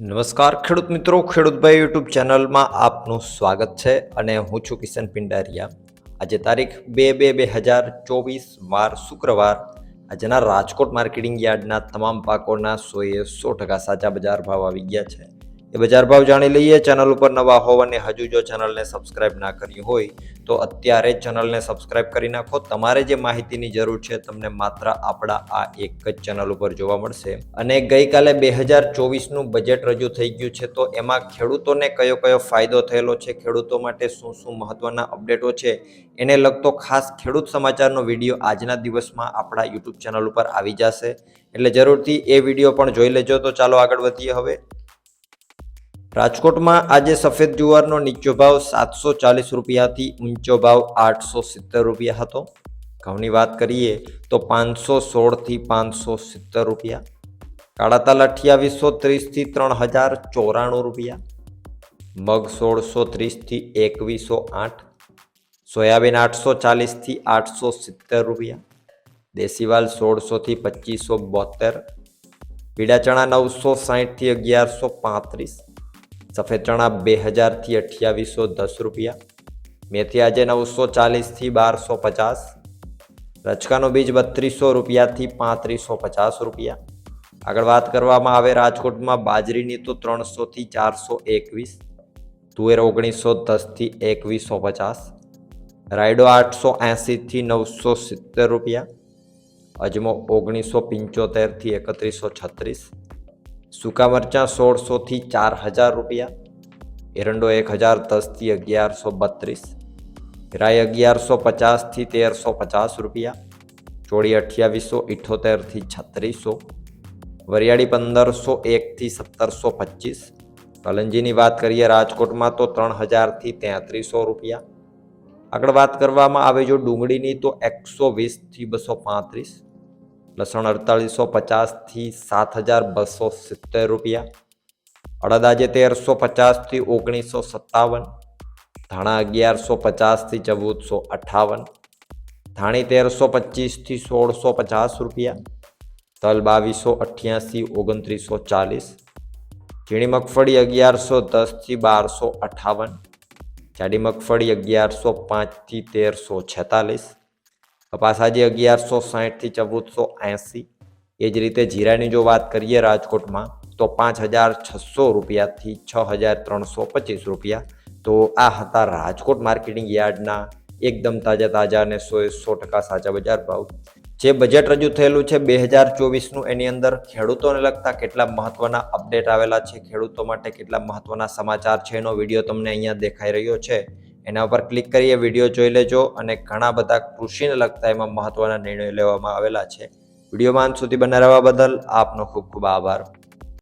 નમસ્કાર, ખેડૂત મિત્રો ખેડૂતભાઈ યુટ્યુબ ચેનલમાં આપનું સ્વાગત છે અને હું છું કિશન પિંડારિયા. આજે તારીખ બે બે બે હજાર ચોવીસ, વાર શુક્રવાર. આજના રાજકોટ માર્કેટિંગ યાર્ડના તમામ પાકોના સોએ સો ટકા સાચા બજાર ભાવ આવી ગયા છે. એ બજાર ભાવ જાણી લઈએ. ચેનલ ઉપર નવા હોવ અને હજુ જો ચેનલને સબસ્ક્રાઇબ ના કરી હોય, તો અત્યારે જ ચેનલને સબસ્ક્રાઇબ કરી નાખો. તમારે જે માહિતીની જરૂર છે તમને માત્ર આપણા આ એક જ ચેનલ ઉપર જોવા મળશે. અને ગઈકાલે બે હજાર ચોવીસનું બજેટ રજૂ થઈ ગયું છે, તો એમાં ખેડૂતોને કયો કયો ફાયદો થયેલો છે, ખેડૂતો માટે શું શું મહત્વના અપડેટો છે, એને લગતો ખાસ ખેડૂત સમાચારનો વીડિયો આજના દિવસમાં આપણા યુટ્યુબ ચેનલ ઉપર આવી જશે. એટલે જરૂરથી એ વીડિયો પણ જોઈ લેજો. તો ચાલો આગળ વધીએ હવે. રાજકોટમાં આજે સફેદ જુવારનો નીચો ભાવ સાતસો ચાલીસ રૂપિયાથી ઊંચો ભાવ આઠસો સિત્તેર રૂપિયા હતો. ઘઉંની વાત કરીએ તો પાંચસો સોળથી પાંચસો સિત્તેર રૂપિયા. કાળા તાલ અઠ્યાવીસો ત્રીસથી ત્રણ હજાર ચોરાણું રૂપિયા. મગ સોળસો ત્રીસથી એકવીસો આઠ. સોયાબીન આઠસો ચાલીસથી આઠસો સિત્તેર રૂપિયા. દેશીવાલ સોળસોથી પચીસો બોતેર. પીડા ચણા નવસો સાહીઠથી અગિયારસો પાંત્રીસ. સફેદ ચણા બે હજારથી અઠ્યાવીસો દસ રૂપિયા. મેથી આજે નવસો ચાલીસથી બારસો પચાસ. રચકાનો બીજ બત્રીસો રૂપિયાથી પાંત્રીસો પચાસ રૂપિયા. આગળ વાત કરવામાં આવે રાજકોટમાં બાજરીની તો ત્રણસોથી ચારસો એકવીસ. તુવેર ઓગણીસો દસથી એકવીસો પચાસ. રાયડો આઠસો એંસીથી નવસો સિત્તેર રૂપિયા. અજમો ઓગણીસો પંચોતેરથી એકત્રીસો છત્રીસ. સૂકા મરચાં સોળસોથી ચાર હજાર રૂપિયા, એરંડો એક હજાર દસથી અગિયારસો બત્રીસ રાય અગિયારસો પચાસથી તેરસો પચાસ રૂપિયા, ચોળી અઠ્યાવીસો ઇઠોતેરથી છત્રીસો, વરિયાળી પંદરસો એકથી સત્તરસો પચીસ, કલંજીની વાત કરીએ રાજકોટમાં તો ત્રણ હજારથી તેત્રીસો રૂપિયા. આગળ વાત કરવામાં આવે જો ડુંગળીની તો એકસો વીસથી બસો પાંત્રીસ લસણ અડતાલીસો પચાસથી સાત હજાર બસો સિત્તેર રૂપિયા. અડદ આજે તેરસો પચાસથી ઓગણીસો સત્તાવન. ધાણા અગિયારસો પચાસથી ચૌદસો અઠ્ઠાવન ધાણી તેરસો પચીસથી સોળસો પચાસ રૂપિયા. તલ બાવીસો અઠ્યાસી, ઓગણત્રીસો ચાલીસ. ઝીણી મગફળી અગિયારસો દસથી બારસો અઠ્ઠાવન જાડી મગફળી અગિયારસો પાંચથી તેરસો છેતાલીસ. કપાસ આજે અગિયારસો સાહીઠથી ચૌદસો એંસી. એ જ રીતે જીરાની જો વાત કરીએ રાજકોટમાં, તો પાંચ હજાર છસો રૂપિયાથી છ હજાર ત્રણસો પચીસ રૂપિયા. તો આ હતા રાજકોટ માર્કેટિંગ યાર્ડના એકદમ તાજા તાજા અને સો સો ટકા સાચા બજાર ભાવ. જે બજેટ રજૂ થયેલું છે બે હજાર ચોવીસનું, એની અંદર ખેડૂતોને લગતા કેટલા મહત્વના અપડેટ આવેલા છે, ખેડૂતો માટે કેટલા મહત્વના સમાચાર છે, એનો વીડિયો તમને અહીંયા દેખાઈ રહ્યો છે. એના ઉપર ક્લિક કરીએ, વીડિયો જોઈ લેજો અને ઘણા બધા કૃષિને લગતા એમાં મહત્વના નિર્ણયો લેવામાં આવેલા છે. વિડીયોમાં અંત સુધી બના રહેવા બદલ આપનો ખૂબ ખૂબ આભાર.